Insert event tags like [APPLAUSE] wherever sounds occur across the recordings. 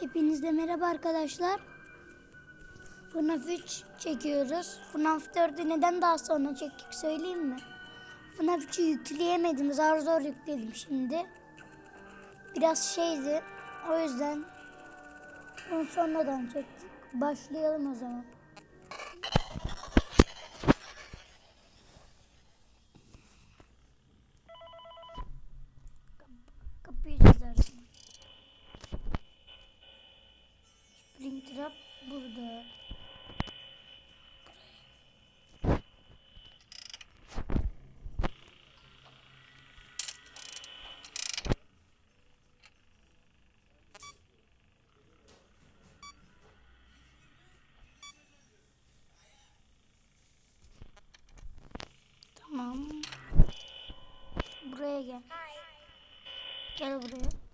Hepinize merhaba arkadaşlar. FNAF 3 çekiyoruz. FNAF 4'ü neden daha sonra çektik söyleyeyim mi? FNAF 3'ü yükleyemedim. Zar zor yükledim şimdi. Biraz şeydi. O yüzden onu sonradan çektik. Başlayalım o zaman. Burada. Tamam. Buraya gel. Gel buraya.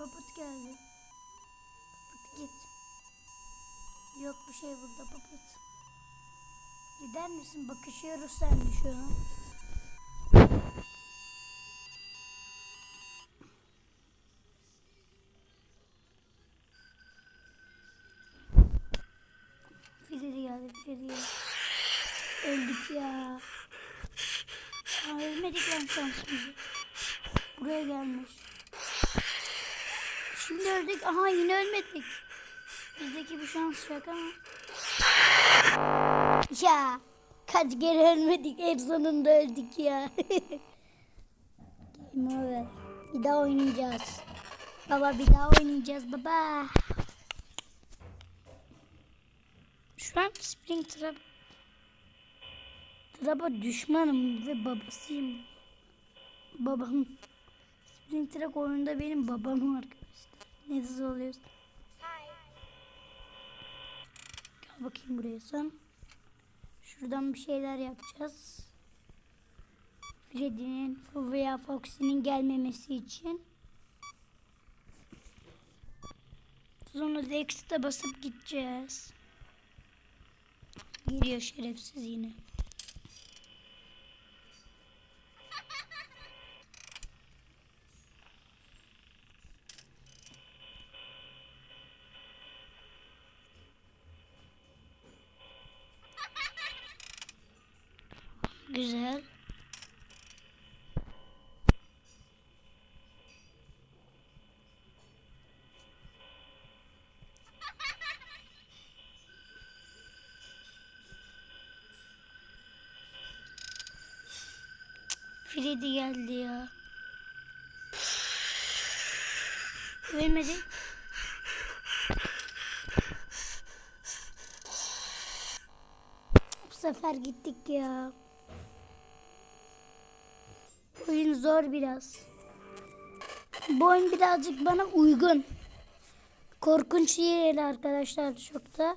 Papıt geldi. Papıt git. Yok bir şey burada papıt. Gider misin? Bakışıyoruz seninle şu an. Fideli geldi, Fideli geldi. Öldük ya. Aa, ölmedik lan şansımızı. Buraya gelmiş. Şimdi öldük. Aha yine ölmedik. Bizdeki bir şans yok ama. Ya. Kaç kere ölmedik. En sonunda öldük ya. [LAUGHS] Game over. Bir daha oynayacağız. Baba bir daha oynayacağız baba. Şu an Spring Trap Trap'a düşmanım ve babasıyım. Babam. Spring Trap oyunda benim babam arkadaşlar. Ne dizi oluyorsun? Gel bakayım buraya sen. Şuradan bir şeyler yapacağız. Freddy'nin veya Foxy'nin gelmemesi için. Sonra X'te basıp gideceğiz. Geliyor şerefsiz yine. Güzel. Freddy geldi ya. Ölmedi. Bu sefer gittik ya. Oyun zor biraz. Bu oyun birazcık bana uygun. Korkunç değil arkadaşlar çok da.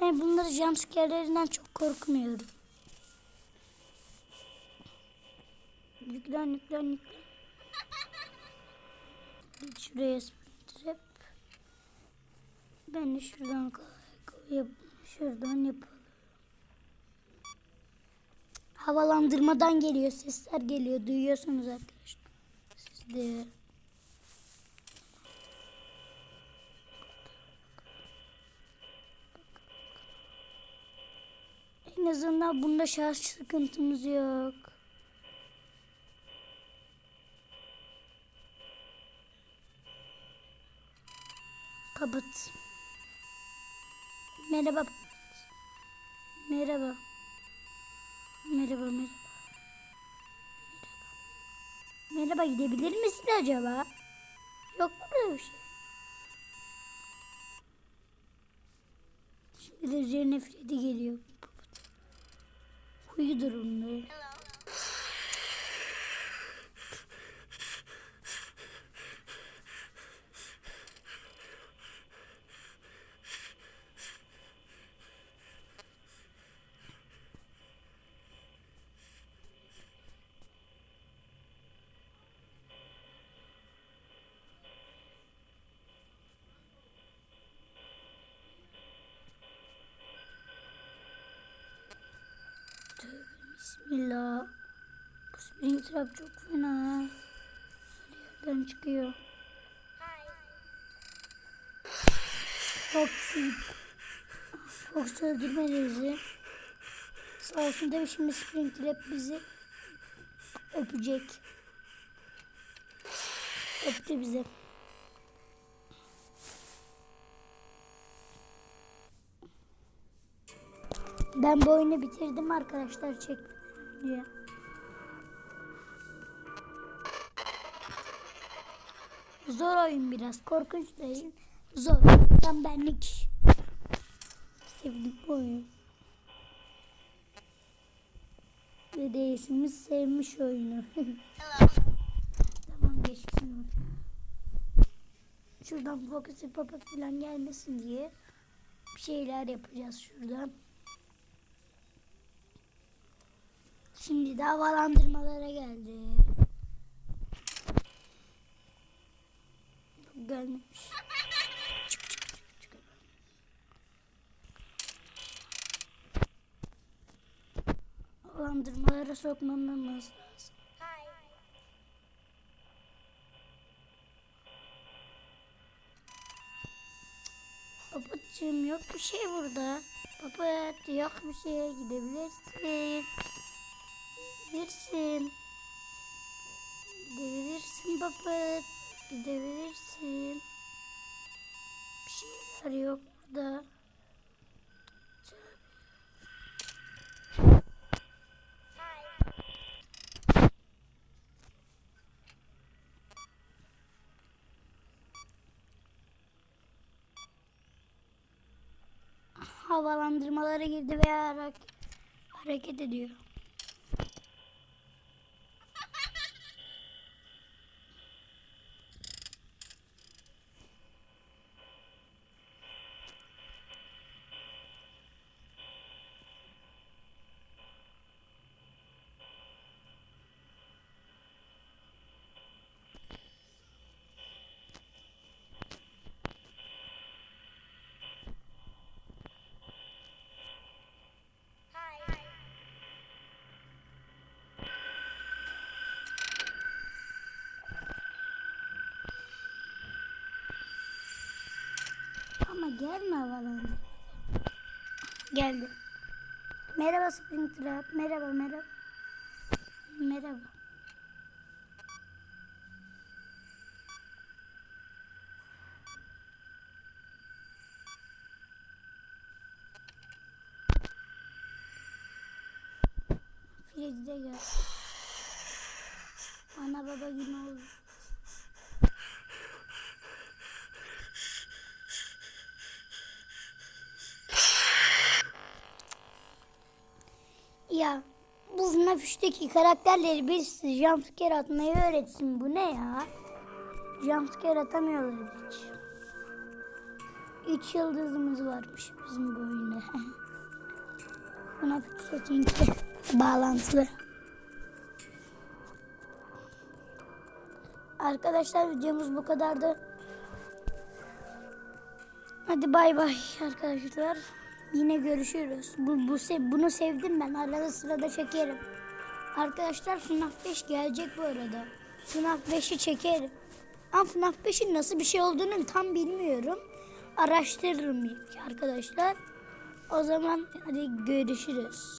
Ben bunları jumpscare'lerinden çok korkmuyorum. Yüklen yüklen yüklen. Şuraya trap. Ben de şuradan yap şuradan yapalım. Havalandırmadan geliyor sesler geliyor duyuyorsunuz arkadaşlar. Siz de. En azından bunda şarj sıkıntımız yok. Kapat. Merhaba. Merhaba. Merhaba merhaba. Merhaba gidebilir misin acaba? Yok mu bir şey? Şimdi de üzerine Freddy geliyor. Huyu durumda. Springtrap çok fena. Her yerden çıkıyor. Foxy. Fox öldürmedi bizi. Sağ olsun tabii şimdi Springtrap bizi öpecek. Öptü bizi. Ben bu oyunu bitirdim arkadaşlar çekmeden önce. Zor oyun biraz. Korkunç değil. Zor. Tam benlik. Sevdim bu oyunu. Ve değilsimiz sevmiş oyunu. [LAUGHS] tamam geçtim. Şuradan Focus Puppet falan gelmesin diye bir şeyler yapacağız şuradan. Şimdi de havalandırmalara geldi. Gelmemiş. Çık, çık, çık, çık. Sokmamamız lazım. Papatçığım yok bir şey burada. Papat yok bir şey gidebilirsin. Gidebilirsin. Gidebilirsin papat. Gidebilirsin. Bir şeyler yok burada. Havalandırmalara girdi ve hareket, ediyor. Ama gelme havalandırmalara. Geldi. Merhaba Springtrap. Merhaba merhaba. Merhaba. Freddy de gel. Ana baba gibi oldu. Ya bu FNAF 3'teki karakterleri birisi jumpscare atmayı öğretsin. Bu ne ya? Jumpscare atamıyorlar hiç. Üç yıldızımız varmış bizim bu oyunda. [LAUGHS] FNAF 3 seçince bağlantılı. Arkadaşlar videomuz bu kadardı. Hadi bay bay arkadaşlar. Yine görüşürüz. Bu, bu se- bunu sevdim ben. Arada sırada çekerim. Arkadaşlar FNAF 5 gelecek bu arada. FNAF 5'i çekerim. Ama FNAF 5'in nasıl bir şey olduğunu tam bilmiyorum. Araştırırım arkadaşlar. O zaman hadi görüşürüz.